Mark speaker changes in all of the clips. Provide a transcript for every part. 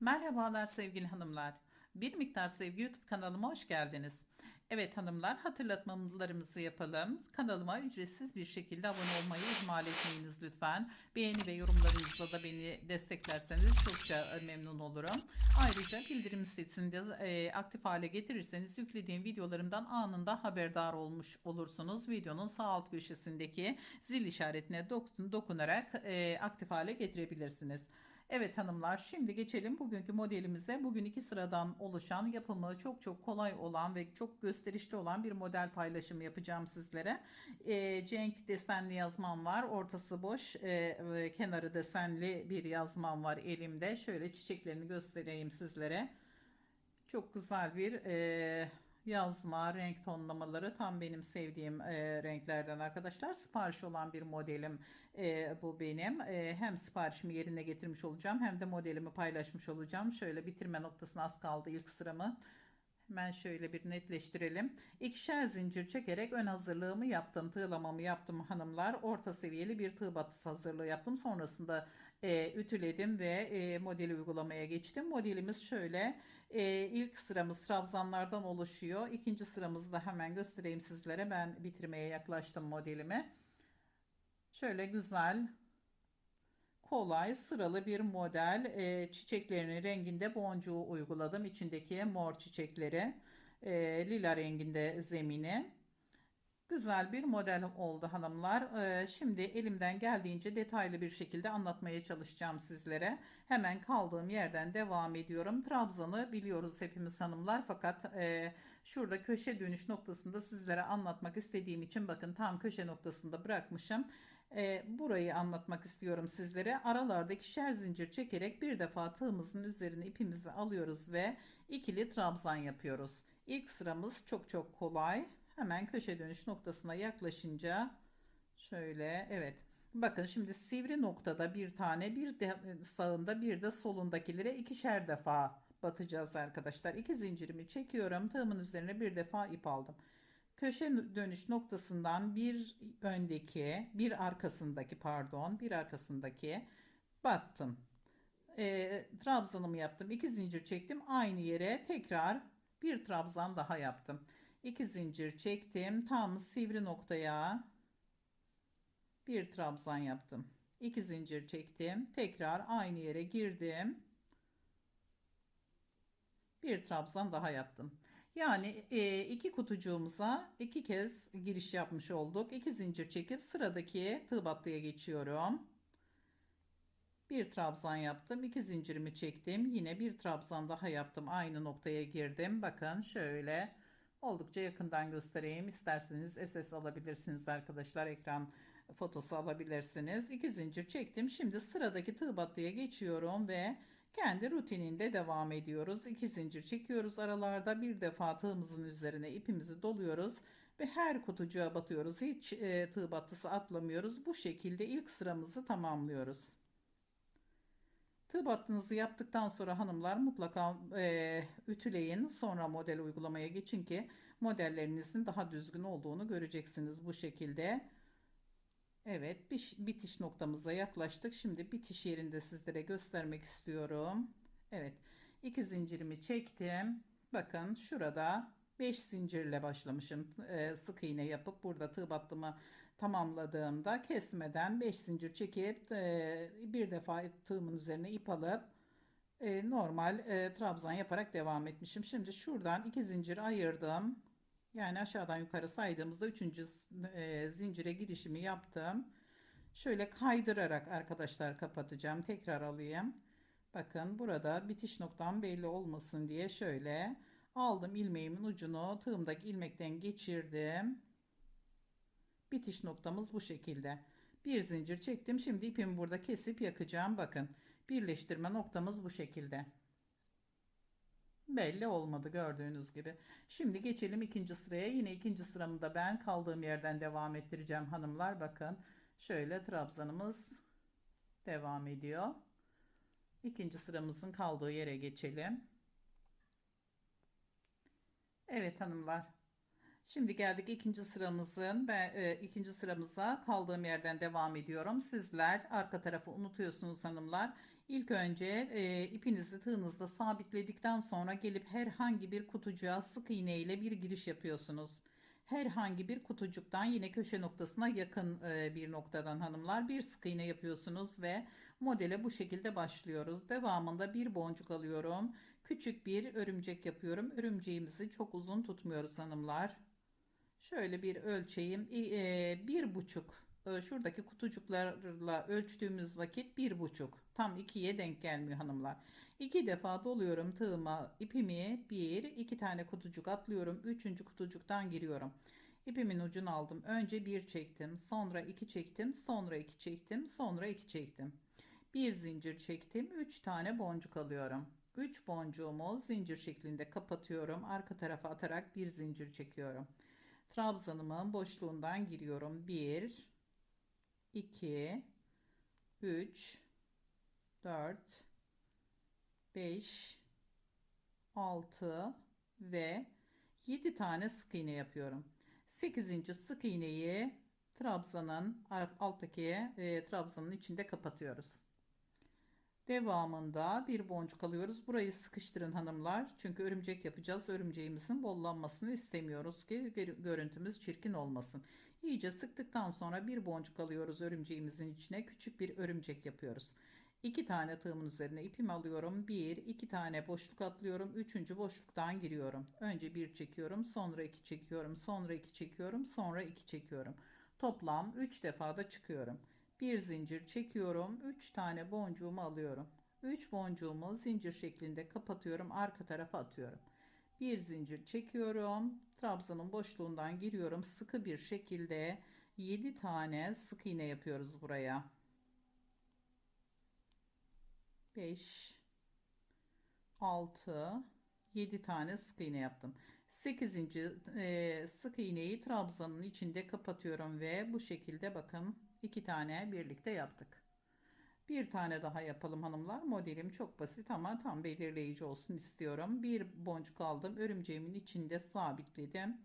Speaker 1: Merhabalar sevgili hanımlar. Bir miktar sevgi YouTube kanalıma hoş geldiniz. Evet hanımlar hatırlatmalarımızı yapalım. Kanalıma ücretsiz bir şekilde abone olmayı ihmal etmeyiniz lütfen. Beğeni ve yorumlarınızla da beni desteklerseniz çokça memnun olurum. Ayrıca bildirim sesini de e, aktif hale getirirseniz yüklediğim videolarımdan anında haberdar olmuş olursunuz. Videonun sağ alt köşesindeki zil işaretine dokun- dokunarak e, aktif hale getirebilirsiniz. Evet hanımlar şimdi geçelim bugünkü modelimize. Bugün iki sıradan oluşan yapımı çok çok kolay olan ve çok gösterişli olan bir model paylaşımı yapacağım sizlere. Ee, Cenk desenli yazmam var. Ortası boş. ve kenarı desenli bir yazmam var elimde. Şöyle çiçeklerini göstereyim sizlere. Çok güzel bir e, yazma, renk tonlamaları tam benim sevdiğim e, renklerden arkadaşlar. Sipariş olan bir modelim e, bu benim. E, hem siparişimi yerine getirmiş olacağım hem de modelimi paylaşmış olacağım. Şöyle bitirme noktasına az kaldı ilk sıramı. Hemen şöyle bir netleştirelim. İkişer zincir çekerek ön hazırlığımı yaptım. Tığlamamı yaptım hanımlar. Orta seviyeli bir tığ batısı hazırlığı yaptım. Sonrasında e, ütüledim ve e, modeli uygulamaya geçtim. Modelimiz şöyle. E, ilk sıramız trabzanlardan oluşuyor. İkinci sıramızı da hemen göstereyim sizlere. Ben bitirmeye yaklaştım modelimi. Şöyle güzel kolay sıralı bir model e, çiçeklerinin renginde boncuğu uyguladım içindeki mor çiçekleri e, lila renginde zemini güzel bir model oldu hanımlar E, şimdi elimden geldiğince detaylı bir şekilde anlatmaya çalışacağım sizlere hemen kaldığım yerden devam ediyorum Trabzan'ı biliyoruz hepimiz hanımlar fakat e, şurada köşe dönüş noktasında sizlere anlatmak istediğim için bakın tam köşe noktasında bırakmışım e, burayı anlatmak istiyorum sizlere. Aralarda ikişer zincir çekerek bir defa tığımızın üzerine ipimizi alıyoruz ve ikili trabzan yapıyoruz. İlk sıramız çok çok kolay. Hemen köşe dönüş noktasına yaklaşınca şöyle evet. Bakın şimdi sivri noktada bir tane bir de sağında bir de solundakilere ikişer defa batacağız arkadaşlar. İki zincirimi çekiyorum. Tığımın üzerine bir defa ip aldım köşe dönüş noktasından bir öndeki, bir arkasındaki pardon, bir arkasındaki battım. E, trabzanımı yaptım. iki zincir çektim. Aynı yere tekrar bir trabzan daha yaptım. İki zincir çektim. Tam sivri noktaya bir trabzan yaptım. İki zincir çektim. Tekrar aynı yere girdim. Bir trabzan daha yaptım. Yani e, iki kutucuğumuza iki kez giriş yapmış olduk. İki zincir çekip sıradaki tığ battıya geçiyorum. Bir trabzan yaptım. iki zincirimi çektim. Yine bir trabzan daha yaptım. Aynı noktaya girdim. Bakın şöyle oldukça yakından göstereyim. İsterseniz SS alabilirsiniz arkadaşlar. Ekran fotosu alabilirsiniz. İki zincir çektim. Şimdi sıradaki tığ battıya geçiyorum ve kendi rutininde devam ediyoruz. İki zincir çekiyoruz aralarda. Bir defa tığımızın üzerine ipimizi doluyoruz ve her kutucuğa batıyoruz. Hiç e, tığ battısı atlamıyoruz. Bu şekilde ilk sıramızı tamamlıyoruz. Tığ battınızı yaptıktan sonra hanımlar mutlaka e, ütüleyin. Sonra model uygulamaya geçin ki modellerinizin daha düzgün olduğunu göreceksiniz bu şekilde. Evet, bitiş noktamıza yaklaştık. Şimdi bitiş yerinde sizlere göstermek istiyorum. Evet, iki zincirimi çektim. Bakın şurada 5 zincirle başlamışım. Ee, sık iğne yapıp burada tığ battımı tamamladığımda kesmeden 5 zincir çekip e, bir defa tığımın üzerine ip alıp e, normal e, trabzan yaparak devam etmişim. Şimdi şuradan iki zincir ayırdım. Yani aşağıdan yukarı saydığımızda üçüncü e, zincire girişimi yaptım. Şöyle kaydırarak arkadaşlar kapatacağım. Tekrar alayım. Bakın burada bitiş noktam belli olmasın diye şöyle aldım ilmeğimin ucunu tığımdaki ilmekten geçirdim. Bitiş noktamız bu şekilde. Bir zincir çektim. Şimdi ipimi burada kesip yakacağım. Bakın birleştirme noktamız bu şekilde belli olmadı gördüğünüz gibi. Şimdi geçelim ikinci sıraya. Yine ikinci sıramı da ben kaldığım yerden devam ettireceğim hanımlar. Bakın şöyle trabzanımız devam ediyor. İkinci sıramızın kaldığı yere geçelim. Evet hanımlar. Şimdi geldik ikinci sıramızın ve e, ikinci sıramıza kaldığım yerden devam ediyorum. Sizler arka tarafı unutuyorsunuz hanımlar. İlk önce e, ipinizi tığınızda sabitledikten sonra gelip herhangi bir kutucuğa sık iğne ile bir giriş yapıyorsunuz. Herhangi bir kutucuktan yine köşe noktasına yakın e, bir noktadan hanımlar bir sık iğne yapıyorsunuz ve modele bu şekilde başlıyoruz. Devamında bir boncuk alıyorum. Küçük bir örümcek yapıyorum. Örümceğimizi çok uzun tutmuyoruz hanımlar. Şöyle bir ölçeyim. E, bir buçuk e, şuradaki kutucuklarla ölçtüğümüz vakit bir buçuk. Tam ikiye denk gelmiyor hanımlar. İki defa doluyorum tığıma ipimi bir iki tane kutucuk atlıyorum. Üçüncü kutucuktan giriyorum. İpimin ucunu aldım. Önce bir çektim. Sonra iki çektim. Sonra iki çektim. Sonra iki çektim. Bir zincir çektim. Üç tane boncuk alıyorum. 3 boncuğumu zincir şeklinde kapatıyorum. Arka tarafa atarak bir zincir çekiyorum. Trabzanımın boşluğundan giriyorum. 1 2 3 4 5 6 ve 7 tane sık iğne yapıyorum. 8. sık iğneyi trabzanın alttaki e, trabzanın içinde kapatıyoruz. Devamında bir boncuk alıyoruz. Burayı sıkıştırın hanımlar. Çünkü örümcek yapacağız. Örümceğimizin bollanmasını istemiyoruz ki görüntümüz çirkin olmasın. İyice sıktıktan sonra bir boncuk alıyoruz örümceğimizin içine. Küçük bir örümcek yapıyoruz. İki tane tığımın üzerine ipimi alıyorum. Bir, iki tane boşluk atlıyorum. Üçüncü boşluktan giriyorum. Önce bir çekiyorum. Sonra iki çekiyorum. Sonra iki çekiyorum. Sonra iki çekiyorum. Toplam üç defa da çıkıyorum bir zincir çekiyorum 3 tane boncuğumu alıyorum. 3 boncuğumu zincir şeklinde kapatıyorum arka tarafa atıyorum. Bir zincir çekiyorum trabzanın boşluğundan giriyorum. Sıkı bir şekilde 7 tane sık iğne yapıyoruz buraya. 5 6 7 tane sık iğne yaptım 8. E, sık iğneyi trabzanın içinde kapatıyorum ve bu şekilde bakın iki tane birlikte yaptık. Bir tane daha yapalım hanımlar. Modelim çok basit ama tam belirleyici olsun istiyorum. Bir boncuk aldım. Örümceğimin içinde sabitledim.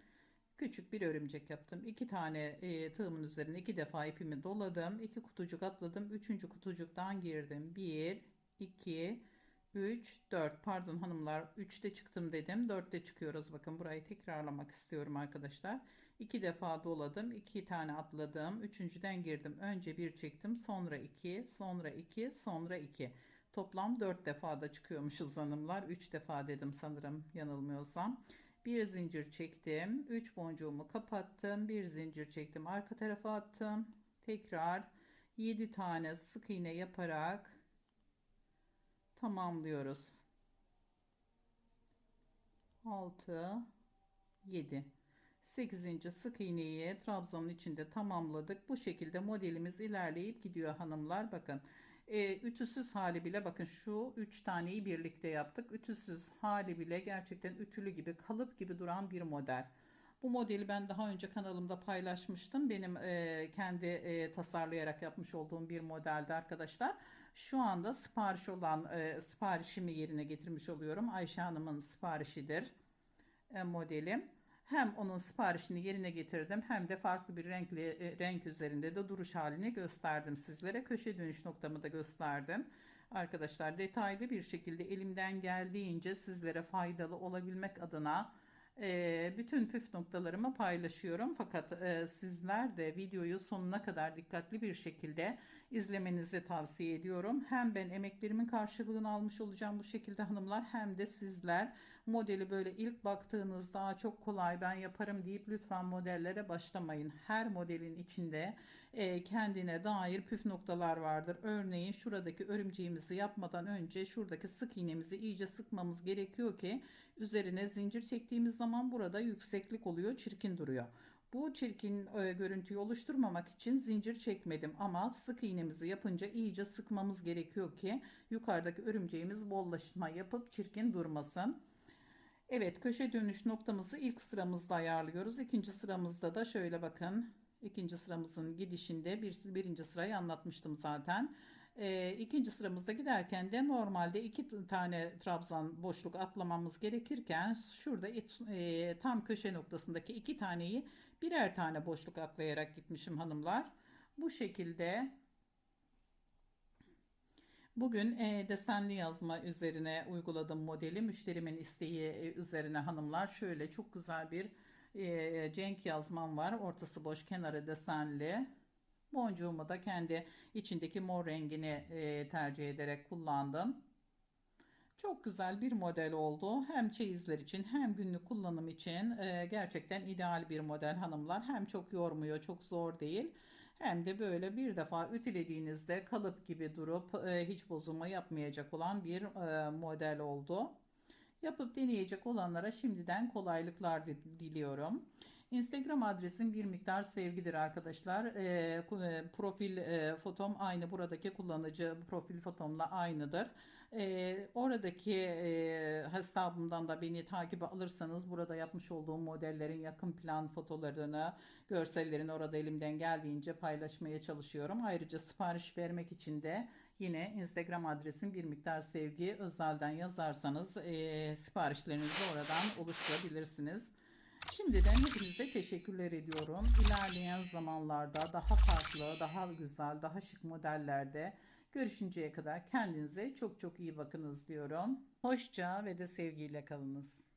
Speaker 1: Küçük bir örümcek yaptım. İki tane e, tığımın üzerine iki defa ipimi doladım. İki kutucuk atladım. Üçüncü kutucuktan girdim. Bir, iki, 3, 4 pardon hanımlar 3'te çıktım dedim. 4'te çıkıyoruz. Bakın burayı tekrarlamak istiyorum arkadaşlar. 2 defa doladım 2 tane atladım. Üçüncüden girdim. Önce 1 çektim sonra 2 sonra 2 sonra 2 toplam 4 defa da çıkıyormuşuz hanımlar. 3 defa dedim sanırım yanılmıyorsam. Bir zincir çektim 3 boncuğumu kapattım. Bir zincir çektim arka tarafa attım. Tekrar 7 tane sık iğne yaparak tamamlıyoruz. 6 7 8. sık iğneyi trabzanın içinde tamamladık. Bu şekilde modelimiz ilerleyip gidiyor hanımlar. Bakın e, ütüsüz hali bile bakın şu 3 taneyi birlikte yaptık. Ütüsüz hali bile gerçekten ütülü gibi kalıp gibi duran bir model. Bu modeli ben daha önce kanalımda paylaşmıştım. Benim e, kendi e, tasarlayarak yapmış olduğum bir modeldi arkadaşlar. Şu anda sipariş olan e, siparişimi yerine getirmiş oluyorum. Ayşe Hanım'ın siparişidir e, modelim. Hem onun siparişini yerine getirdim hem de farklı bir renkli e, renk üzerinde de duruş halini gösterdim sizlere. Köşe dönüş noktamı da gösterdim. Arkadaşlar detaylı bir şekilde elimden geldiğince sizlere faydalı olabilmek adına e, bütün püf noktalarımı paylaşıyorum. Fakat e, sizler de videoyu sonuna kadar dikkatli bir şekilde izlemenizi tavsiye ediyorum. Hem ben emeklerimin karşılığını almış olacağım bu şekilde hanımlar hem de sizler modeli böyle ilk baktığınızda çok kolay ben yaparım deyip lütfen modellere başlamayın. Her modelin içinde e, kendine dair püf noktalar vardır. Örneğin şuradaki örümceğimizi yapmadan önce şuradaki sık iğnemizi iyice sıkmamız gerekiyor ki üzerine zincir çektiğimiz zaman burada yükseklik oluyor, çirkin duruyor. Bu çirkin e, görüntüyü oluşturmamak için zincir çekmedim ama sık iğnemizi yapınca iyice sıkmamız gerekiyor ki yukarıdaki örümceğimiz bollaşma yapıp çirkin durmasın. Evet köşe dönüş noktamızı ilk sıramızda ayarlıyoruz. İkinci sıramızda da şöyle bakın. İkinci sıramızın gidişinde bir, birinci sırayı anlatmıştım zaten. E, ikinci sıramızda giderken de normalde iki tane trabzan boşluk atlamamız gerekirken şurada e, tam köşe noktasındaki iki taneyi birer tane boşluk atlayarak gitmişim hanımlar. Bu şekilde Bugün e, desenli yazma üzerine uyguladım modeli. Müşterimin isteği e, üzerine hanımlar şöyle çok güzel bir e, cenk yazmam var. Ortası boş, kenarı desenli. Boncuğumu da kendi içindeki mor rengini e, tercih ederek kullandım. Çok güzel bir model oldu. Hem çeyizler için hem günlük kullanım için e, gerçekten ideal bir model hanımlar. Hem çok yormuyor, çok zor değil. Hem de böyle bir defa ütülediğinizde kalıp gibi durup e, hiç bozulma yapmayacak olan bir model oldu. Yapıp deneyecek olanlara şimdiden kolaylıklar di- diliyorum. Instagram adresim bir miktar sevgidir arkadaşlar. E, ku- e, profil e, fotom aynı buradaki kullanıcı profil fotomla aynıdır. E, oradaki e, hesabımdan da beni takibe alırsanız burada yapmış olduğum modellerin yakın plan fotolarını, görsellerini orada elimden geldiğince paylaşmaya çalışıyorum. Ayrıca sipariş vermek için de yine Instagram adresim bir miktar sevgi özelden yazarsanız e, siparişlerinizi oradan oluşturabilirsiniz. Şimdiden hepinize teşekkürler ediyorum. İlerleyen zamanlarda daha farklı, daha güzel, daha şık modellerde görüşünceye kadar kendinize çok çok iyi bakınız diyorum. Hoşça ve de sevgiyle kalınız.